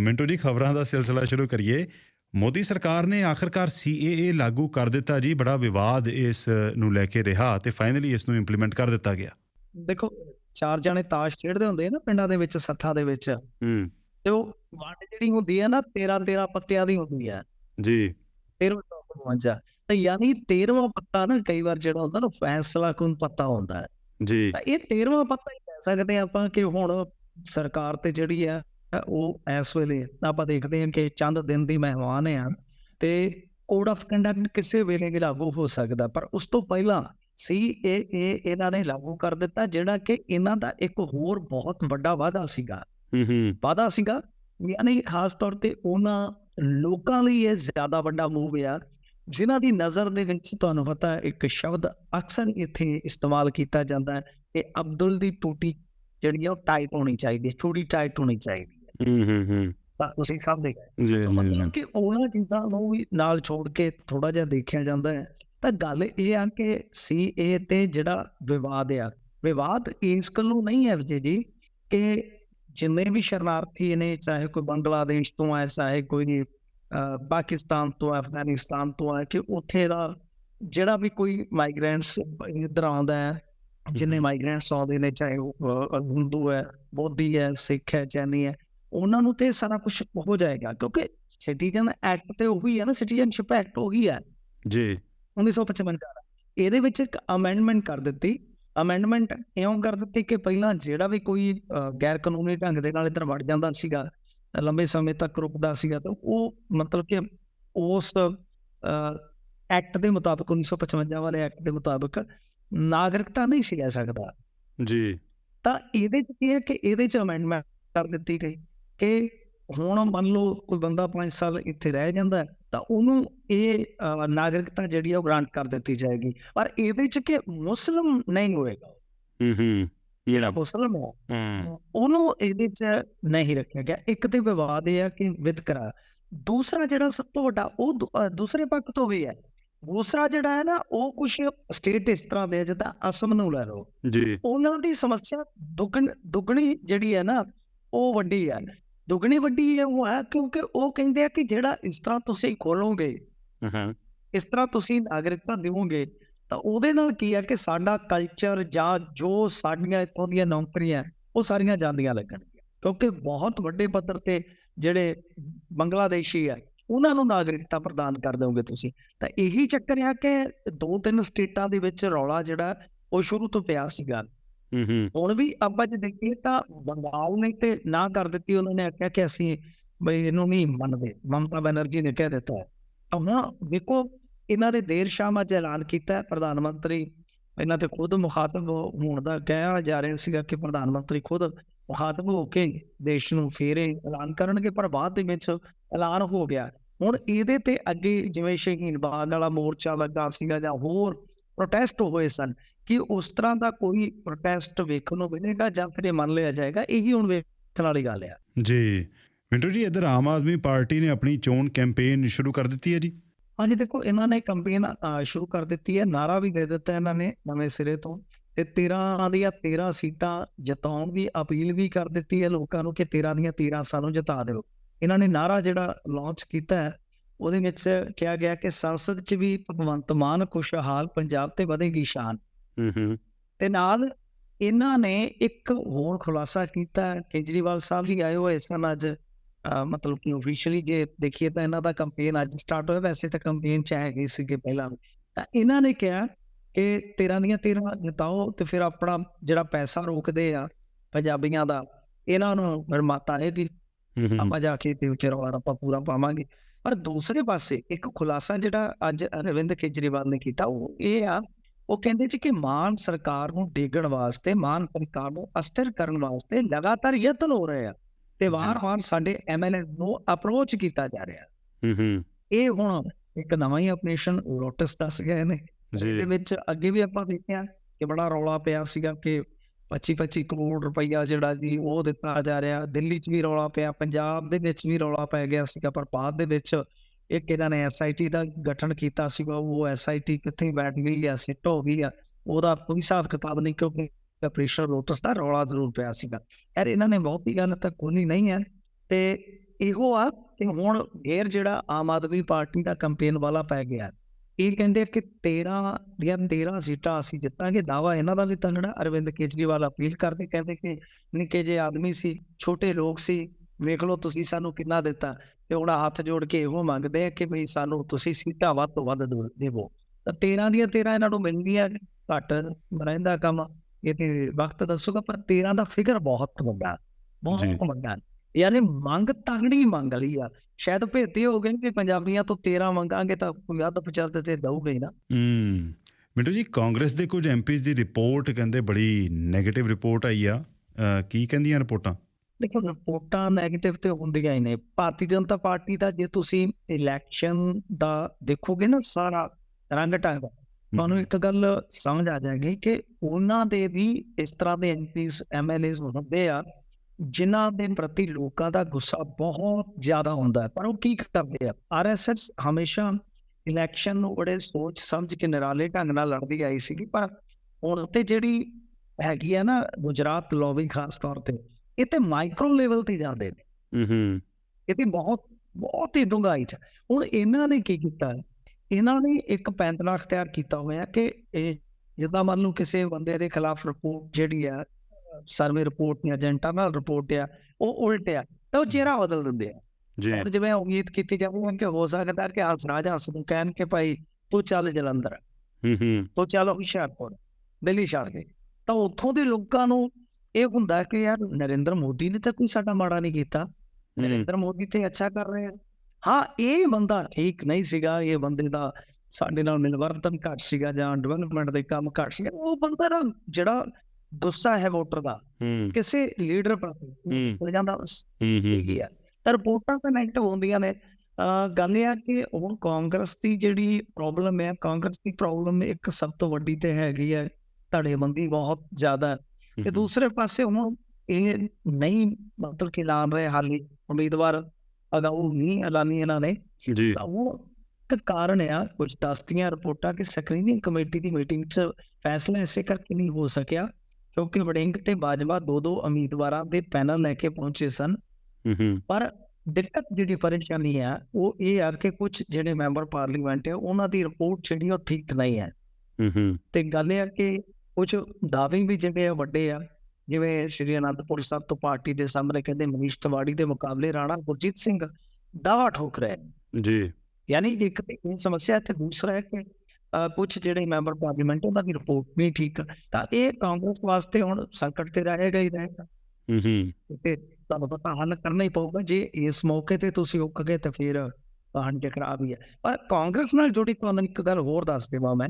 ਮਿੰਟੂ ਜੀ ਖਬਰਾਂ ਦਾ ਸਿਲਸਿਲਾ ਸ਼ੁਰੂ ਕਰੀਏ। ਮੋਦੀ ਸਰਕਾਰ ਨੇ ਆਖਰਕਾਰ ਸੀਏਏ ਲਾਗੂ ਕਰ ਦਿੱਤਾ ਜੀ। ਬੜਾ ਵਿਵਾਦ ਇਸ ਨੂੰ ਲੈ ਕੇ ਰਿਹਾ ਤੇ ਫਾਈਨਲੀ ਇਸ ਨੂੰ ਇੰਪਲੀਮੈਂਟ ਕਰ ਦਿੱਤਾ ਗਿਆ। ਦੇਖੋ ਚਾਰ ਜਾਣੇ ਤਾਸ਼ ਖੇਡਦੇ ਹੁੰਦੇ ਆ ਨਾ ਪਿੰਡਾਂ ਦੇ ਵਿੱਚ ਸੱਥਾਂ ਦੇ ਵਿੱਚ। ਹੂੰ। ਤੇ ਉਹ ਵੰਡ ਜਿਹੜੀ ਹੁੰਦੀ ਹੈ ਨਾ 13 13 ਪੱਤਿਆਂ ਦੀ ਹੁੰਦੀ ਹੈ ਜੀ। 13 ਤੋਂ 52 ਤੇ ਯਾਨੀ 13ਵਾਂ ਪੱਤਾ ਨਾ ਕਈ ਵਾਰ ਜਿਹੜਾ ਹੁੰਦਾ ਨਾ ਫੈਸਲਾ ਕੁਨ ਪੱਤਾ ਹੁੰਦਾ। ਹੈ ਜੀ। ਤਾਂ ਇਹ 13ਵਾਂ ਪੱਤਾ ਹੀ ਕਹਿ ਸਕਦੇ ਆਪਾਂ ਕਿ ਹੁਣ ਸਰਕਾਰ ਤੇ ਜਿਹੜੀ ਹੈ ਉਹ ਇਸ ਵੇਲੇ ਆਪਾਂ ਦੇਖਦੇ ਹਾਂ ਕਿ ਚੰਦ ਦਿਨ ਦੀ ਮਹਿਮਾਨ ਆ ਤੇ ਕੋਡ ਆਫ ਕੰਡਕਟ ਕਿਸੇ ਵੇਲੇ ਵੀ ਲਾਗੂ ਹੋ ਸਕਦਾ ਪਰ ਉਸ ਤੋਂ ਪਹਿਲਾਂ ਸੀ ਇਹ ਇਹ ਇਹਨਾਂ ਨੇ ਲਾਗੂ ਕਰ ਦਿੱਤਾ ਜਿਹੜਾ ਕਿ ਇਹਨਾਂ ਦਾ ਇੱਕ ਹੋਰ ਬਹੁਤ ਵੱਡਾ ਵਾਅਦਾ ਸੀਗਾ। ਹੂੰ ਹੂੰ। ਵਾਅਦਾ ਸੀਗਾ ਯਾਨੀ ਖਾਸ ਤੌਰ ਤੇ ਉਹਨਾਂ ਲੋਕਾਂ ਲਈ ਇਹ ਜ਼ਿਆਦਾ ਵੱਡਾ ਮੂਵ ਆ ਜਿਨ੍ਹਾਂ ਦੀ ਨਜ਼ਰ ਦੇ ਵਿੱਚ ਤੁਹਾਨੂੰ ਪਤਾ ਹੈ ਇੱਕ ਸ਼ਬਦ ਅਕਸਰ ਇੱਥੇ ਇਸਤੇਮਾਲ ਕੀਤਾ ਜਾਂਦਾ ਹੈ ਕਿ ਅਬਦੁਲ ਦੀ ਟੂਟੀ ਜਿਹੜੀ ਉਹ ਟਾਈਟ ਹੋਣੀ ਚਾਹੀਦੀ ਹੈ ਟੂਟੀ ਟਾਈਟ ਹੋਣੀ ਚਾਹੀਦੀ ਹੈ ਹੂੰ ਹੂੰ। ਹੂੰ ਤਾਂ ਤੁਸੀਂ ਸਭ ਦੇ ਜੀ ਮਤਲਬ ਕਿ ਉਹਨਾਂ ਚੀਜ਼ਾਂ ਨੂੰ ਵੀ ਨਾਲ ਛੋੜ ਕੇ ਥੋੜਾ ਜਿਹਾ ਦੇਖਿਆ ਜਾਂਦਾ ਹੈ। ਤਾਂ ਗੱਲ ਇਹ ਆ ਕਿ ਸੀਏ ਤੇ ਜਿਹੜਾ ਵਿਵਾਦ ਆ ਵਿਵਾਦ ਇਸ ਗੱਲੋਂ ਨਹੀਂ ਹੈ ਵਿਜੇ ਜੀ ਕਿ ਜਿੰਨੇ ਵੀ ਸ਼ਰਨਾਰਥੀ ਨੇ ਚਾਹੇ ਕੋਈ ਬੰਗਲਾਦੇਸ਼ ਤੋਂ ਆਏ ਚਾਹੇ ਕੋਈ ਅਹ, ਪਾਕਿਸਤਾਨ ਤੋਂ ਅਫਗਾਨਿਸਤਾਨ ਤੋਂ ਆਏ ਕਿ ਉੱਥੇ ਦਾ ਜਿਹੜਾ ਵੀ ਕੋਈ ਮਾਈਗ੍ਰੈਂਟਸ ਇੱਧਰ ਆਉਂਦਾ ਹੈ ਜਿੰਨੇ ਮਾਈਗ੍ਰੈਂਟਸ ਆਉਂਦੇ ਨੇ ਚਾਹੇ ਉਹ ਅਹ, ਹਿੰਦੂ ਹੈ ਬੋਧੀ ਹੈ ਸਿੱਖ ਹੈ ਜੈਨੀ ਹੈ ਉਹਨਾਂ ਨੂੰ ਤੇ ਸਾਰਾ ਕੁਝ ਹੋ ਜਾਏਗਾ ਕਿਉਂਕਿ ਸਿਟੀਜ਼ਨ ਐਕਟ ਤੇ ਉਹੀ ਹੈ ਨਾ ਸਿਟੀਜ਼ਨਸ਼ਿਪ ਐਕਟ ਉਹੀ ਹੈ। ਜੀ। 1955 ਦਾ। ਇਹਦੇ ਵਿੱਚ ਇੱਕ ਅਮੈਂਡਮੈਂਟ ਕਰ ਦਿੱਤੀ। ਅਮੈਂਡਮੈਂਟ ਇਉਂ ਕਰ ਦਿੱਤੀ ਕਿ ਪਹਿਲਾਂ ਜਿਹੜਾ ਵੀ ਕੋਈ ਗੈਰ ਕਾਨੂੰਨੀ ਢੰਗ ਦੇ ਨਾਲ ਇੱਧਰ ਵੜ ਜਾਂਦਾ ਸੀਗਾ ਲੰਬੇ ਸਮੇਂ ਤੱਕ ਰੁਕਦਾ ਸੀਗਾ ਤਾਂ ਉਹ ਮਤਲਬ ਕਿ ਉਸ ਐਕਟ ਦੇ ਮੁਤਾਬਕ 1955 ਵਾਲੇ ਐਕਟ ਦੇ ਮੁਤਾਬਕ ਨਾਗਰਿਕਤਾ ਨਹੀਂ ਸੀ ਲੈ ਸਕਦਾ। ਜੀ। ਤਾਂ ਇਹਦੇ ਚ ਕੀ ਹੈ ਕਿ ਇਹਦੇ ਚ ਅਮੈਂਡਮੈਂਟ ਕਰ ਦਿੱਤੀ ਗਈ। ਕਿ ਹੁਣ ਮੰਨ ਲਓ ਕੋਈ ਬੰਦਾ 5 ਸਾਲ ਇੱਥੇ ਰਹਿ ਜਾਂਦਾ ਤਾਂ ਉਹਨੂੰ ਇਹ ਨਾਗਰਿਕਤਾ ਜਿਹੜੀ ਆ ਉਹ ਗ੍ਰਾਂਟ ਕਰ ਦਿੱਤੀ ਜਾਏਗੀ। ਪਰ ਇਹਦੇ ਚ ਕਿ ਮੁਸਲਮ ਨਹੀਂ ਹੋਏਗਾ। ਹੂੰ ਹੂੰ ਜਿਹੜਾ ਮੁਸਲਮ ਹੈ ਉਹਨੂੰ ਇਹਦੇ ਚ ਨਹੀਂ ਰੱਖਿਆ ਗਿਆ। ਇੱਕ ਤੇ ਵਿਵਾਦ ਇਹ ਆ ਕਿ ਵਿਤਕਰਾ ਦੂਸਰਾ ਜਿਹੜਾ ਸਭ ਤੋਂ ਵੱਡਾ ਉਹ ਦੂਸਰੇ ਪੱਖ ਤੋਂ ਵੀ ਹੈ। ਦੂਸਰਾ ਜਿਹੜਾ ਹੈ ਨਾ ਉਹ ਕੁਝ ਸਟੇਟ ਇਸ ਤਰ੍ਹਾਂ ਦੇ ਜਿੱਦਾਂ ਅਸਮ ਨੂੰ ਲੈ ਲਓ। ਜੀ। ਉਹਨਾਂ ਦੀ ਸਮੱਸਿਆ ਦੁੱਗਣ ਦੁੱਗਣੀ ਜਿਹੜੀ ਹੈ ਨਾ ਉਹ ਵੱਡੀ ਹੈ। ਦੁੱਗਣੀ ਵੱਡੀ ਹੈ ਉਹ ਹੈ ਕਿਉਂਕਿ ਉਹ ਕਹਿੰਦੇ ਆ ਕਿ ਜਿਹੜਾ ਇਸ ਤਰ੍ਹਾਂ ਤੁਸੀਂ ਖੋਲੋਗੇ ਹਾਂ ਇਸ ਤਰ੍ਹਾਂ ਤੁਸੀਂ ਨਾਗਰਿਕਤਾ ਦਿਵੋਗੇ ਤਾਂ ਉਹਦੇ ਨਾਲ ਕੀ ਹੈ ਕਿ ਸਾਡਾ ਕਲਚਰ ਜਾਂ ਜੋ ਸਾਡੀਆਂ ਇੱਥੋਂ ਦੀਆਂ ਨੌਕਰੀਆਂ ਉਹ ਸਾਰੀਆਂ ਜਾਂਦੀਆਂ ਲੱਗਣਗੀਆਂ। ਕਿਉਂਕਿ ਬਹੁਤ ਵੱਡੇ ਪੱਧਰ ਤੇ ਜਿਹੜੇ ਬੰਗਲਾਦੇਸ਼ੀ ਹੈ ਉਹਨਾਂ ਨੂੰ ਨਾਗਰਿਕਤਾ ਪ੍ਰਦਾਨ ਕਰ ਦਿਓਗੇ ਤੁਸੀਂ। ਤਾਂ ਇਹੀ ਚੱਕਰ ਆ ਕਿ ਦੋ ਤਿੰਨ ਸਟੇਟਾਂ ਦੇ ਵਿੱਚ ਰੌਲਾ ਜਿਹੜਾ ਉਹ ਸ਼ੁਰੂ ਤੋਂ ਪਿਆ ਸੀਗਾ। ਹੂੰ ਹੁਣ ਵੀ ਆਪਾਂ ਜੇ ਦੇਖੀਏ ਤਾਂ ਬੰਗਾਲ ਨੇ ਤੇ ਨਾ ਕਰ ਦਿੱਤੀ, ਉਹਨਾਂ ਨੇ ਆਖਿਆ ਕਿ ਅਸੀਂ ਬਈ ਇਹਨੂੰ ਨਹੀਂ ਮੰਨਦੇ, ਮਮਤਾ ਬੈਨਰਜੀ ਨੇ ਕਹਿ ਦਿੱਤਾ। ਤਾਂ ਹੁਣ ਦੇਖੋ, ਇਹਨਾਂ ਦੇ ਦੇਰ ਸ਼ਾਮ ਅੱਜ ਐਲਾਨ ਕੀਤਾ ਪ੍ਰਧਾਨ ਮੰਤਰੀ ਇਹਨਾਂ ਤੇ ਖੁਦ ਮੁਖਾਤਬ ਹੋਣ ਦਾ ਕਿਹਾ ਜਾ ਰਿਹਾ ਸੀਗਾ ਕਿ ਪ੍ਰਧਾਨ ਮੰਤਰੀ ਖੁਦ ਮੁਖਾਤਬ ਹੋ ਕੇ ਦੇਸ਼ ਨੂੰ ਫੇਰੇ ਐਲਾਨ ਕਰਨਗੇ, ਪਰ ਬਾਅਦ ਦੇ ਵਿੱਚ ਐਲਾਨ ਹੋ ਗਿਆ। ਹੁਣ ਇਹਦੇ ਤੇ ਅੱਗੇ ਜਿਵੇਂ ਸ਼ਹੀਨ ਬਾਗ ਵਾਲਾ ਮੋਰਚਾ ਲੱਗਾ ਸੀਗਾ ਜਾਂ ਹੋਰ ਪ੍ਰੋਟੈਸਟ ਹੋਏ ਸਨ ਕਿ ਉਸ ਤਰ੍ਹਾਂ ਦਾ ਕੋਈ ਪ੍ਰੋਟੈਸਟ ਵੇਖਣ ਨੂੰ ਮਿਲੇਗਾ ਜਾਂ ਫਿਰ ਇਹ ਮੰਨ ਲਿਆ ਜਾਏਗਾ ਇਹੀ ਹੁਣ ਵੇਖਣ ਵਾਲੀ ਗੱਲ ਆ। ਜੀ। ਮਿੰਟੂ ਜੀ ਇਧਰ ਆਮ ਆਦਮੀ ਪਾਰਟੀ ਨੇ ਆਪਣੀ ਚੋਣ ਕੈਂਪੇਨ ਸ਼ੁਰੂ ਕਰ ਦਿੱਤੀ ਹੈ ਜੀ? ਹਾਂਜੀ ਦੇਖੋ ਇਹਨਾਂ ਨੇ ਕੰਪੇਨ ਸ਼ੁਰੂ ਕਰ ਦਿੱਤੀ ਹੈ ਨਾਰਾ ਵੀ ਦੇ ਦਿੱਤਾ ਇਹਨਾਂ ਨੇ ਨਵੇਂ ਸਿਰੇ ਤੋਂ ਤੇ 13 ਦੀਆਂ 13 ਸੀਟਾਂ ਜਿਤਾਉਣ ਦੀ ਅਪੀਲ ਵੀ ਕਰ ਦਿੱਤੀ ਹੈ ਲੋਕਾਂ ਨੂੰ ਕਿ 13 ਦੀਆਂ 13 ਸਾਨੂੰ ਜਿਤਾ ਦਿਓ। ਇਹਨਾਂ ਨੇ ਨਾਰਾ ਜਿਹੜਾ ਲਾਂਚ ਕੀਤਾ ਹੈ ਉਹਦੇ ਵਿੱਚ ਕਿਹਾ ਗਿਆ ਕਿ ਸੰਸਦ 'ਚ ਵੀ ਭਗਵੰਤ ਮਾਨ ਖੁਸ਼ਹਾਲ ਪੰਜਾਬ ਤੇ ਵਧੇਗੀ ਸ਼ਾਨ। ਹੂੰ ਹੂੰ। ਤੇ ਨਾਲ ਇਹਨਾਂ ਨੇ ਇੱਕ ਹੋਰ ਖੁਲਾਸਾ ਕੀਤਾ ਹੈ। ਕੇਜਰੀਵਾਲ ਸਾਹਿਬ ਵੀ ਆਏ ਹੋਏ ਸਨ ਅੱਜ। ਮਤਲਬ ਕਿ ਆਫੀਸ਼ੀਅਲੀ ਜੇ ਦੇਖੀਏ ਤਾਂ ਇਹਨਾਂ ਦਾ ਕੰਪੇਨ ਅੱਜ ਸਟਾਰਟ ਹੋਇਆ। ਵੈਸੇ ਤਾਂ ਕੰਪੇਨ ਚ ਹੈਗੇ ਸੀਗੇ ਪਹਿਲਾਂ। ਤਾਂ ਇਹਨਾਂ ਨੇ ਕਿਹਾ ਕਿ 13 ਦੀਆਂ 13 ਜਿਤਾਓ ਤੇ ਫਿਰ ਆਪਣਾ ਜਿਹੜਾ ਪੈਸਾ ਰੋਕਦੇ ਆ ਪੰਜਾਬੀਆਂ ਦਾ ਇਹਨਾਂ ਨੂੰ ਨਿਰਮਾਤਾ ਹੈ ਕਿ ਹੂੰ ਹੂੰ। ਆਪਾਂ ਜਾ ਕੇ ਤੇ ਉੱਚੇ ਰੌਲਾ ਆਪਾਂ ਪੂਰਾ ਪਾਵਾਂਗੇ। ਪਰ ਦੂਸਰੇ ਪਾਸੇ ਇੱਕ ਖੁਲਾਸਾ ਜਿਹੜਾ ਅੱਜ ਅਰਵਿੰਦ ਕੇਜਰੀਵਾਲ ਨੇ ਕੀਤਾ ਉਹ ਇਹ ਆ ਉਹ ਕਹਿੰਦੇ ਜੀ ਕਿ ਮਾਨ ਸਰਕਾਰ ਨੂੰ ਡੇਗਣ ਵਾਸਤੇ ਮਾਨ ਸਰਕਾਰ ਨੂੰ ਅਸਥਿਰ ਕਰਨ ਵਾਸਤੇ ਲਗਾਤਾਰ ਯਤਨ ਹੋ ਰਹੇ ਆ ਤੇ ਵਾਰ-ਵਾਰ ਸਾਡੇ ਐਮਐਲਏ ਨੂੰ ਅਪਰੋਚ ਕੀਤਾ ਜਾ ਰਿਹਾ ਹੂੰ ਹੂੰ ਇਹ ਹੁਣ ਇੱਕ ਨਵਾਂ ਹੀ ਆਪਰੇਸ਼ਨ ਲੋਟਸ ਦੱਸ ਗਏ ਨੇ ਇਹਦੇ ਜੀ ਵਿੱਚ ਅੱਗੇ ਵੀ ਆਪਾਂ ਦੇਖਿਆ ਕਿ ਬੜਾ ਰੌਲਾ ਪਿਆ ਸੀਗਾ ਕਿ 25-25 ਕਰੋੜ ਰੁਪਈਆ ਜਿਹੜਾ ਜੀ ਉਹ ਦਿੱਤਾ ਜਾ ਰਿਹਾ। ਦਿੱਲੀ 'ਚ ਵੀ ਰੌਲਾ ਪਿਆ, ਪੰਜਾਬ ਦੇ ਵਿੱਚ ਵੀ ਰੌਲਾ ਪੈ ਗਿਆ ਸੀਗਾ, ਪਰ ਬਾਅਦ ਦੇ ਵਿੱਚ ਇੱਕ ਇਹਨਾਂ ਨੇ ਐਸਆਈਟੀ ਦਾ ਗਠਨ ਕੀਤਾ ਸੀਗਾ। ਉਹ ਐਸਆਈਟੀ ਕਿੱਥੇ ਬੈਠ ਗਈ ਆ, ਸਿੱਟ ਹੋ ਗਈ ਆ, ਉਹਦਾ ਕੋਈ ਹਿਸਾਬ ਕਿਤਾਬ ਨਹੀਂ ਕਿਉਂਕਿ ਆਪਰੇਸ਼ਨ ਲੋਟਸ ਦਾ ਰੌਲਾ ਜ਼ਰੂਰ ਪਿਆ ਸੀਗਾ। ਯਾਰ ਇਹਨਾਂ ਨੇ ਬਹੁਤੀ ਗੱਲ ਤਾਂ ਕੋਈ ਨਹੀਂ ਹੈ ਤੇ ਇਹੋ ਆ ਕਿ ਹੁਣ ਗੇਰ ਜਿਹੜਾ ਆਮ ਆਦਮੀ ਪਾਰਟੀ ਦਾ ਕੈਂਪੇਨ ਵਾਲਾ ਪੈ ਗਿਆ। ਇਹ ਕਹਿੰਦੇ ਕਿ 13 ਦੀਆਂ 13 ਸੀਟਾਂ ਅਸੀਂ ਜਿੱਤਾਂਗੇ ਦਾਵਾ ਇਹਨਾਂ ਦਾ ਵੀ ਤਗੜਾ ਅਰਵਿੰਦ ਕੇਜਰੀਵਾਲ ਅਪੀਲ ਕਰਦੇ ਕਹਿੰਦੇ ਕਿ ਨਿੱਕੇ ਜਿਹੇ ਆਦਮੀ ਸੀ ਛੋਟੇ ਲੋਕ ਸੀ ਵੇਖ ਲਓ ਤੁਸੀਂ ਸਾਨੂੰ ਕਿੰਨਾ ਦਿੱਤਾ ਤੇ ਹੁਣ ਹੱਥ ਜੋੜ ਕੇ ਇਹੋ ਮੰਗਦੇ ਆ ਕਿ ਵੀ ਸਾਨੂੰ ਤੁਸੀਂ ਸੀਟਾਂ ਵੱਧ ਤੋਂ ਵੱਧ ਦੇਵੋ। ਤਾਂ 13 ਦੀਆਂ 13 ਇਹਨਾਂ ਨੂੰ ਮਿਲਦੀਆਂ ਘੱਟ ਰਹਿੰਦਾ ਕੰਮ ਇਹ ਤੇ ਵਕਤ ਦੱਸੂਗਾ ਪਰ 13 ਦਾ ਫਿਗਰ ਬਹੁਤ ਵੱਡਾ ਬਹੁਤ ਜੀ। ਵੱਡਾ। ਯਾਨੀ ਮੰਗ ਤਗੜੀ ਮੰਗ ਲਈ ਆ। ਸ਼ਾਇਦ ਭੇਤੀ ਹੋ ਗਏ ਕਿ ਪੰਜਾਬੀਆਂ ਤੋਂ 13 ਮੰਗਾਂਗੇ ਤਾਂ ਕੋਈ ਅੱਧ ਪਚੱਧ ਤੇ ਦਊਗਾ ਹੀ ਨਾ। ਹੂੰ। ਮਿੰਟੂ ਜੀ ਕਾਂਗਰਸ ਦੇ ਕੁਝ ਐਮਪੀਜ਼ ਦੀ ਰਿਪੋਰਟ ਕਹਿੰਦੇ ਬੜੀ 네ਗੇਟਿਵ ਰਿਪੋਰਟ ਆਈ ਆ। ਕੀ ਕਹਿੰਦੀਆਂ ਰਿਪੋਰਟਾਂ? ਦੇਖੋ ਰਿਪੋਰਟਾਂ 네ਗੇਟਿਵ ਤੇ ਹੁੰਦੀਆਂ ਹੀ ਨੇ। ਭਾਰਤੀ ਜਨਤਾ ਪਾਰਟੀ ਦਾ ਜੇ ਤੁਸੀਂ ਇਲੈਕਸ਼ਨ ਦਾ ਦੇਖੋਗੇ ਨਾ ਸਾਰਾ ਰੰਗ ਢੰਗ ਤੁਹਾਨੂੰ ਇੱਕ ਗੱਲ ਸਮਝ ਆ ਜਾਏਗੀ ਕਿ ਉਹਨਾਂ ਦੇ ਵੀ ਇਸ ਤਰ੍ਹਾਂ ਦੇ ਐਮਪੀਸ ਐਮਐਲਏਸ ਹੁੰਦੇ ਆ ਜਿਨ੍ਹਾਂ ਦੇ ਪ੍ਰਤੀ ਲੋਕਾਂ ਦਾ ਗੁੱਸਾ ਬਹੁਤ ਜ਼ਿਆਦਾ ਹੁੰਦਾ ਹੈ। ਪਰ ਉਹ ਕੀ ਕਰਦੇ ਆ? ਆਰਐਸਐਸ ਹਮੇਸ਼ਾ ਇਲੈਕਸ਼ਨ ਨੂੰ ਬੜੇ ਸੋਚ ਸਮਝ ਕੇ ਨਿਰਾਲੇ ਢੰਗ ਨਾਲ ਲੜਦੀ ਆਈ ਸੀਗੀ। ਪਰ ਹੁਣ ਤੇ ਜਿਹੜੀ ਹੈਗੀ ਆ ਨਾ ਗੁਜਰਾਤ ਲੌਬੀ ਖਾਸ ਤੌਰ ਤੇ ਇਹ ਤੇ ਮਾਈਕਰੋ ਲੈਵਲ ਤੇ ਜਾਂਦੇ ਨੇ। ਹੂੰ ਇਹ ਤੇ ਬਹੁਤ ਬਹੁਤ ਹੀ ਡੂੰਘਾਈ ਚ ਹੁਣ ਇਹਨਾਂ ਨੇ ਕੀ ਕੀਤਾ? ਇਹਨਾਂ ਨੇ ਇੱਕ ਪੈਂਤਲਾ ਅਖਤਿਆਰ ਕੀਤਾ ਹੋਇਆ ਕਿ ਇਹ ਜਿੱਦਾਂ ਮੰਨ ਲਓ ਕਿਸੇ ਬੰਦੇ ਦੇ ਖਿਲਾਫ ਰਿਪੋਰਟ ਜਿਹੜੀ ਆ ਸਰਵੇ ਰਿਪੋਰਟ ਜਾਂ ਇੰਟਰਨਲ ਰਿਪੋਰਟ ਆ ਉਹ ਉਲਟ ਆ ਤਾਂ ਉਹ ਚਿਹਰਾ ਬਦਲ ਦਿੰਦੇ ਆ। ਜੀ। ਹੁਣ ਜਿਵੇਂ ਉਮੀਦ ਕੀਤੀ ਜਾਵੇ ਕਿ ਹੋ ਸਕਦਾ ਕਿ ਆਸ ਰਾਜ ਹੱਸ ਨੂੰ ਕਹਿਣ ਕਿ ਭਾਈ ਤੂੰ ਚੱਲ ਜਲੰਧਰ। ਹੂੰ ਹੂੰ। ਤੂੰ ਚੱਲ ਹੁਸ਼ਿਆਰਪੁਰ ਦਿੱਲੀ ਛੱਡ ਦੇ। ਤਾਂ ਉੱਥੋਂ ਦੇ ਲੋਕਾਂ ਨੂੰ ਇਹ ਹੁੰਦਾ ਕਿ ਯਾਰ ਨਰਿੰਦਰ ਮੋਦੀ ਨੇ ਤਾਂ ਕੋਈ ਸਾਡਾ ਮਾੜਾ ਨਹੀਂ ਕੀਤਾ। ਨਰਿੰਦਰ ਮੋਦੀ ਤੇ ਅੱਛਾ ਕਰ ਰਹੇ। ਆ ਹਾਂ ਇਹ ਬੰਦਾ ਠੀਕ ਨਹੀਂ ਸੀਗਾ ਇਹ ਬੰਦੇ ਦਾ ਸਾਡੇ ਨਾਲ ਮਿਲਵਰਤਨ ਘੱਟ ਸੀਗਾ ਜਾਂ ਡਿਵੈਲਪਮੈਂਟ ਦੇ ਕੰਮ ਘੱਟ ਸੀਗਾ ਉਹ ਬੰਦਾ ਜਿਹੜਾ ਗੁੱਸਾ ਹੈ ਵੋਟਰ ਦਾ ਹੂੰ। ਕਿਸੇ ਲੀਡਰ ਪ੍ਰਤੀ ਹੂੰ। ਹੋ ਜਾਂਦਾ ਬਸ ਹੂੰ ਹੈਗੀ ਆ। ਤਾਂ ਰਿਪੋਰਟਾਂ ਤਾਂ ਨੈਗੇਟਿਵ ਹੁੰਦੀਆਂ ਨੇ। ਗੱਲ ਇਹ ਆ ਕਿ ਹੁਣ ਕਾਂਗਰਸ ਦੀ ਜਿਹੜੀ ਪ੍ਰੋਬਲਮ ਹੈ ਕਾਂਗਰਸ ਦੀ ਪ੍ਰੋਬਲਮ ਇੱਕ ਸਭ ਤੋਂ ਵੱਡੀ ਤੇ ਹੈਗੀ ਹੈ ਧੜੇਬੰਦੀ ਬਹੁਤ ਜ਼ਿਆਦਾ। ਹੈ ਤੇ ਦੂਸਰੇ ਪਾਸੇ ਹੁਣ ਇਹ ਨਹੀਂ ਮਤਲਬ ਕਿ ਐਲਾਨ ਰਹੇ ਹਾਲੀ ਉਮੀਦਵਾਰ ਅਗਾਊ ਨਹੀਂ ਐਲਾਨੀ ਇਹਨਾਂ ਨੇ। ਜੀ। ਤਾਂ ਉਹ ਇੱਕ ਕਾਰਨ ਆ ਕੁਝ ਦੱਸਦੀਆਂ ਰਿਪੋਰਟਾਂ ਕਿ ਸਕਰੀਨਿੰਗ ਕਮੇਟੀ ਦੀ ਮੀਟਿੰਗ 'ਚ ਫੈਸਲਾ ਇਸੇ ਕਰਕੇ ਨਹੀਂ ਹੋ ਸਕਿਆ। ਕਿਉਂਕਿ ਵੜਿੰਗ ਤੇ ਬਾਜਵਾ ਦੋ ਦੋ ਉਮੀਦਵਾਰਾਂ ਦੇ ਪੈਨਲ ਲੈ ਕੇ ਪਹੁੰਚੇ ਸਨ। ਪਰ ਦਿੱਕਤ ਜਿਹੜੀ ਪਰੇਸ਼ਾਨੀ ਆ ਉਹ ਇਹ ਆ ਕਿ ਕੁਝ ਜਿਹੜੇ ਮੈਂਬਰ ਪਾਰਲੀਮੈਂਟ ਹੈ ਉਹਨਾਂ ਦੀ ਰਿਪੋਰਟ ਜਿਹੜੀ ਉਹ ਠੀਕ ਨਹੀਂ ਹੈ। ਤੇ ਗੱਲ ਇਹ ਆ ਕਿ ਕੁਝ ਦਾਅਵੇ ਵੀ ਜਿਹੜੇ ਆ ਵੱਡੇ ਆ ਜਿਵੇਂ ਸ਼੍ਰੀ ਅਨੰਦਪੁਰ ਸਾਹਿਬ ਤੋਂ ਪਾਰਟੀ ਦੇ ਸਾਹਮਣੇ ਕਹਿੰਦੇ ਮਨੀਸ਼ ਤਿਵਾੜੀ ਦੇ ਮੁਕਾਬਲੇ ਰਾਣਾ ਗੁਰਜੀਤ ਸਿੰਘ ਦਾਵਾ ਠੋਕ ਰਹੇ। ਜੀ। ਯਾਨੀ ਇੱਕ ਤੇ ਇਹ ਸਮੱਸਿਆ ਤੇ ਦੂਸਰਾ ਹੈ ਕਿ ਕੁਝ ਜਿਹੜੇ ਮੈਂਬਰ ਪਾਰਲੀਮੈਂਟ ਉਹਨਾਂ ਦੀ ਰਿਪੋਰਟ ਨਹੀਂ ਠੀਕ ਤਾਂ ਇਹ ਕਾਂਗਰਸ ਵਾਸਤੇ ਹੁਣ ਸੰਕਟ ਤੇ ਰਹੇਗਾ ਹੀ ਰਹੇਗਾ ਹੂੰ ਹੂੰ। ਤੇ ਤੁਹਾਨੂੰ ਪਤਾ ਹੱਲ ਕਰਨਾ ਹੀ ਪਊਗਾ। ਜੇ ਇਸ ਮੌਕੇ ਤੇ ਤੁਸੀਂ ਉੱਕ ਗਏ ਤਾਂ ਫਿਰ ਕਹਾਣੀ ਖਰਾਬ ਹੀ ਹੈ ਪਰ ਕਾਂਗਰਸ ਨਾਲ ਜੁੜੀ ਤੁਹਾਨੂੰ ਇੱਕ ਗੱਲ ਹੋਰ ਦੱਸ ਦੇਵਾਂ ਮੈਂ।